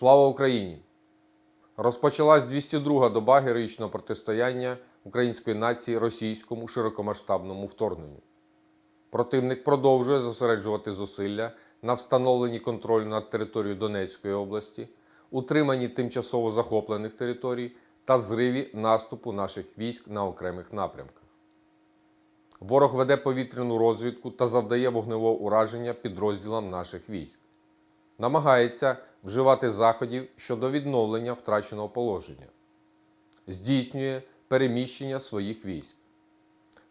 Слава Україні! Розпочалась 202-га доба героїчного протистояння української нації російському широкомасштабному вторгненню. Противник продовжує зосереджувати зусилля на встановленні контролю над територією Донецької області, утриманні тимчасово захоплених територій та зриві наступу наших військ на окремих напрямках. Ворог веде повітряну розвідку та завдає вогневого ураження підрозділам наших військ. Намагається вживати заходів щодо відновлення втраченого положення, здійснює переміщення своїх військ.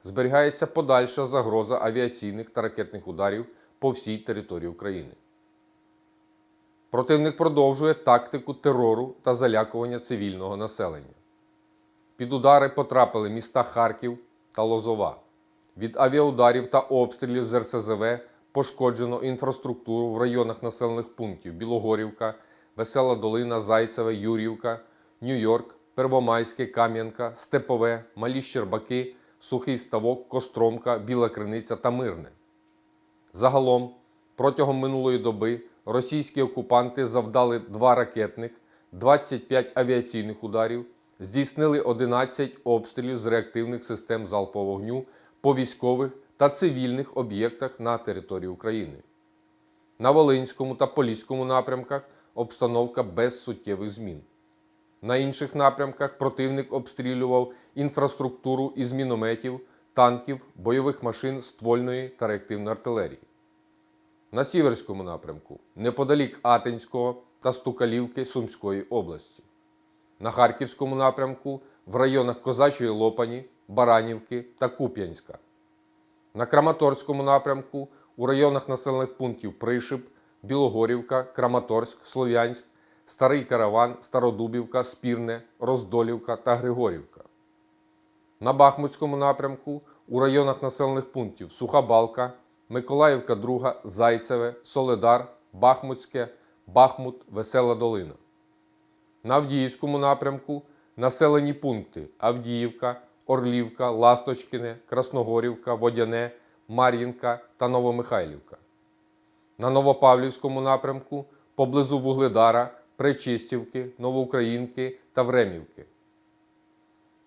Зберігається подальша загроза авіаційних та ракетних ударів по всій території України. Противник продовжує тактику терору та залякування цивільного населення. Під удари потрапили міста Харків та Лозова. Від авіаударів та обстрілів з РСЗВ пошкоджено інфраструктуру в районах населених пунктів Білогорівка, Весела Долина, Зайцеве, Юрівка, Нью-Йорк, Первомайське, Кам'янка, Степове, Малі Щербаки, Сухий Ставок, Костромка, Біла Криниця та Мирне. Загалом, протягом минулої доби російські окупанти завдали 2 ракетних, 25 авіаційних ударів, здійснили 11 обстрілів з реактивних систем залпового вогню по військових та цивільних об'єктах на території України. На Волинському та Поліському напрямках обстановка без суттєвих змін. На інших напрямках противник обстрілював інфраструктуру із мінометів, танків, бойових машин ствольної та реактивної артилерії. На Сіверському напрямку неподалік Атинського та Стукалівки Сумської області. На Харківському напрямку в районах Козачої Лопані, Баранівки та Куп'янська. На Краматорському напрямку у районах населених пунктів Пришип, Білогорівка, Краматорськ, Слов'янськ, Старий Караван, Стародубівка, Спірне, Роздолівка та Григорівка. На Бахмутському напрямку у районах населених пунктів Суха Балка, Миколаївка, Друга, Зайцеве, Соледар, Бахмутське, Бахмут, Весела Долина. На Авдіївському напрямку населені пункти Авдіївка, Орлівка, Ласточкине, Красногорівка, Водяне, Мар'їнка та Новомихайлівка. На Новопавлівському напрямку поблизу Вугледара, Пречистівки, Новоукраїнки та Времівки.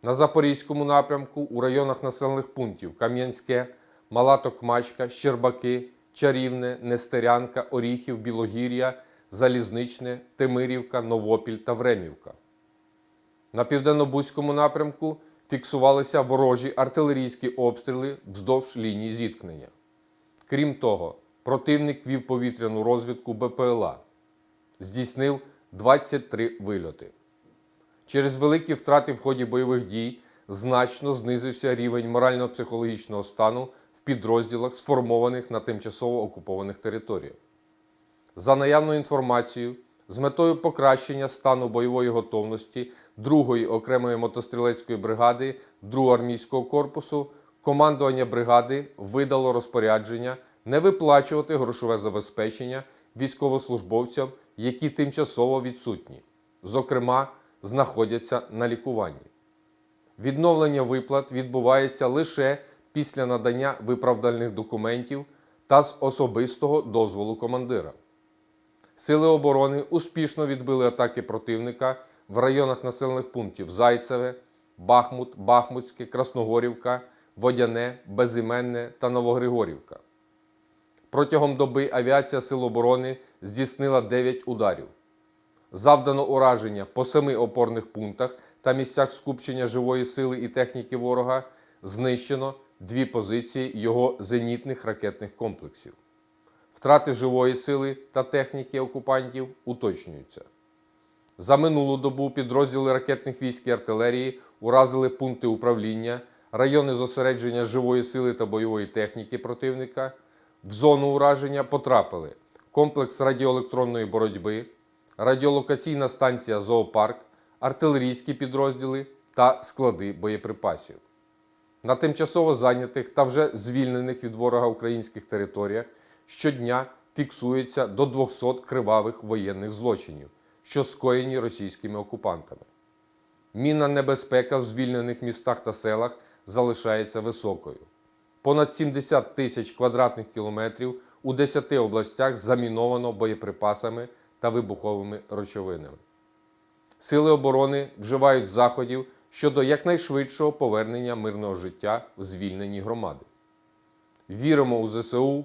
На Запорізькому напрямку у районах населених пунктів Кам'янське, Мала Токмачка, Щербаки, Чарівне, Нестерянка, Оріхів, Білогір'я, Залізничне, Тимирівка, Новопіль та Времівка. На південно-бузькому напрямку фіксувалися ворожі артилерійські обстріли вздовж лінії зіткнення. Крім того, противник вів повітряну розвідку БПЛА, здійснив 23 вильоти. Через великі втрати в ході бойових дій значно знизився рівень морально-психологічного стану в підрозділах, сформованих на тимчасово окупованих територіях. За наявною інформацією, з метою покращення стану бойової готовності 2-ї окремої мотострілецької бригади 2-го армійського корпусу, командування бригади видало розпорядження не виплачувати грошове забезпечення військовослужбовцям, які тимчасово відсутні, зокрема, знаходяться на лікуванні. Відновлення виплат відбувається лише після надання виправдальних документів та з особистого дозволу командира. Сили оборони успішно відбили атаки противника в районах населених пунктів Зайцеве, Бахмут, Бахмутське, Красногорівка, Водяне, Безіменне та Новогригорівка. Протягом доби авіація Сил оборони здійснила 9 ударів. Завдано ураження по семи опорних пунктах та місцях скупчення живої сили і техніки ворога, знищено дві позиції його зенітних ракетних комплексів. Втрати живої сили та техніки окупантів уточнюються. За минулу добу підрозділи ракетних військ і артилерії уразили пункти управління, райони зосередження живої сили та бойової техніки противника. В зону ураження потрапили комплекс радіоелектронної боротьби, радіолокаційна станція Зоопарк, артилерійські підрозділи та склади боєприпасів. На тимчасово зайнятих та вже звільнених від ворога українських територіях щодня фіксується до 200 кривавих воєнних злочинів, що скоєні російськими окупантами. Мінна небезпека в звільнених містах та селах залишається високою. Понад 70 тисяч квадратних кілометрів у 10 областях заміновано боєприпасами та вибуховими речовинами. Сили оборони вживають заходів щодо якнайшвидшого повернення мирного життя в звільнені громади. Віримо у ЗСУ.